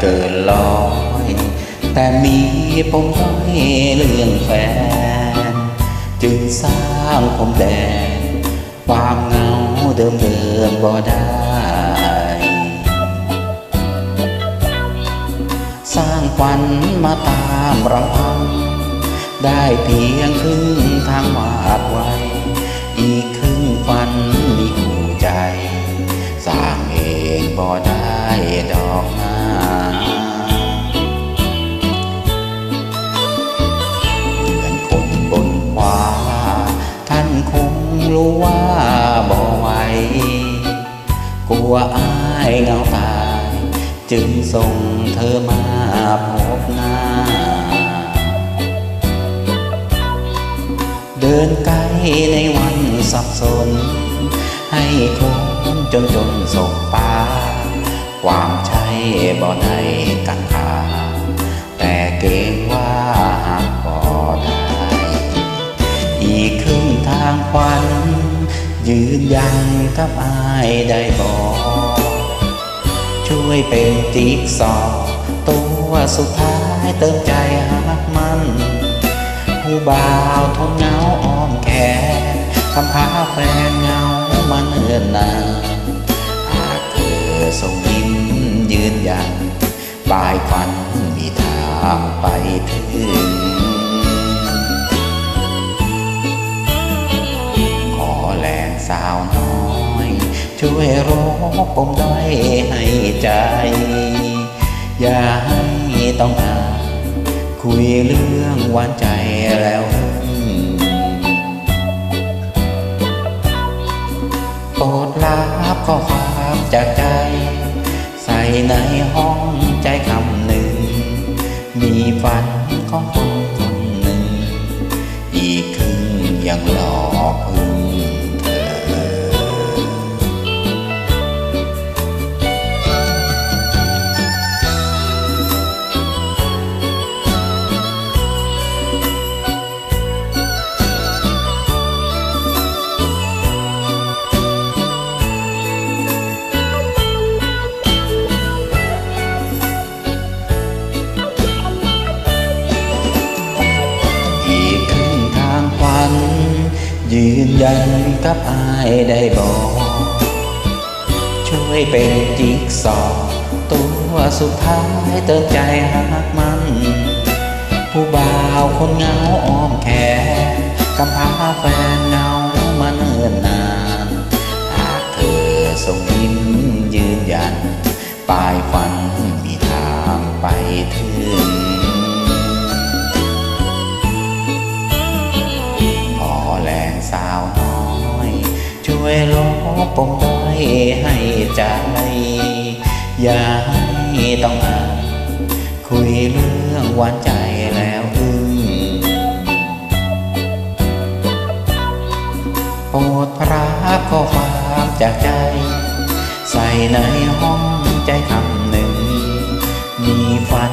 เกินร้อย แต่มีปมด้อยเรื่องแฟน จึงสร้างผมแดงความเหงาเดิมเดิมบ่ได้ สร้างฝันมาตามรำพัง ได้เพียงครึ่งทางวาดไว้ อีกครึ่งฝันมีคู่ใจ สร้างเองบ่ไรู้ว่าบ่ไหวกลัวอายเงาตาย จึงส่งเธอมาพบหน้า เดินไกลในวันสับสน ให้คนจนจนสบปาความใช่บ่ได้กันขาแต่เกรงว่าหากบ่ได้ อีกครึ่งทางควัน ยืนยันกับอายได้บอกช่วยเป็นจิ๊กซอว์ตัวสุดท้ายเติมใจหักมัน ผู้บ่าวทนเงาอ้อมแขนคำพาแฟนเงามาเนิ่นนานหากเธอส่งยิ้มยืนยันปลายฝันมีทางไปถึง สาวน้อย ช่วยรบปมด้อยให้ใจ อย่าให้ต้องอาคุยเรื่องหวานใจแล้วโปรดรับข้อความจากใจ ใส่ในห้องใจคำหนึ่ง มีฝันของคนคนหนึ่ง อีกครึ่งยังหลอกพึ่ง ยืนยันกับอายได้บอกช่วยเป็นจิ๊กซอตัวสุดท้ายเติมใจหักมัน ผู้บ่าวคนเงาอ้อมแขนกำพาแฟนเงามาเนิ่นนานหากเธอส่งยิ้มยืนยัน ปลายฝันมีทางไปถึง สาวน้อย ช่วยลบปมด้อยให้ใจ อย่าให้ต้องอายคุยเรื่องหวานใจแล้วอึ้งโปรดพระข้อความจากใจ ใส่ในห้องใจคำหนึ่ง มีฝัน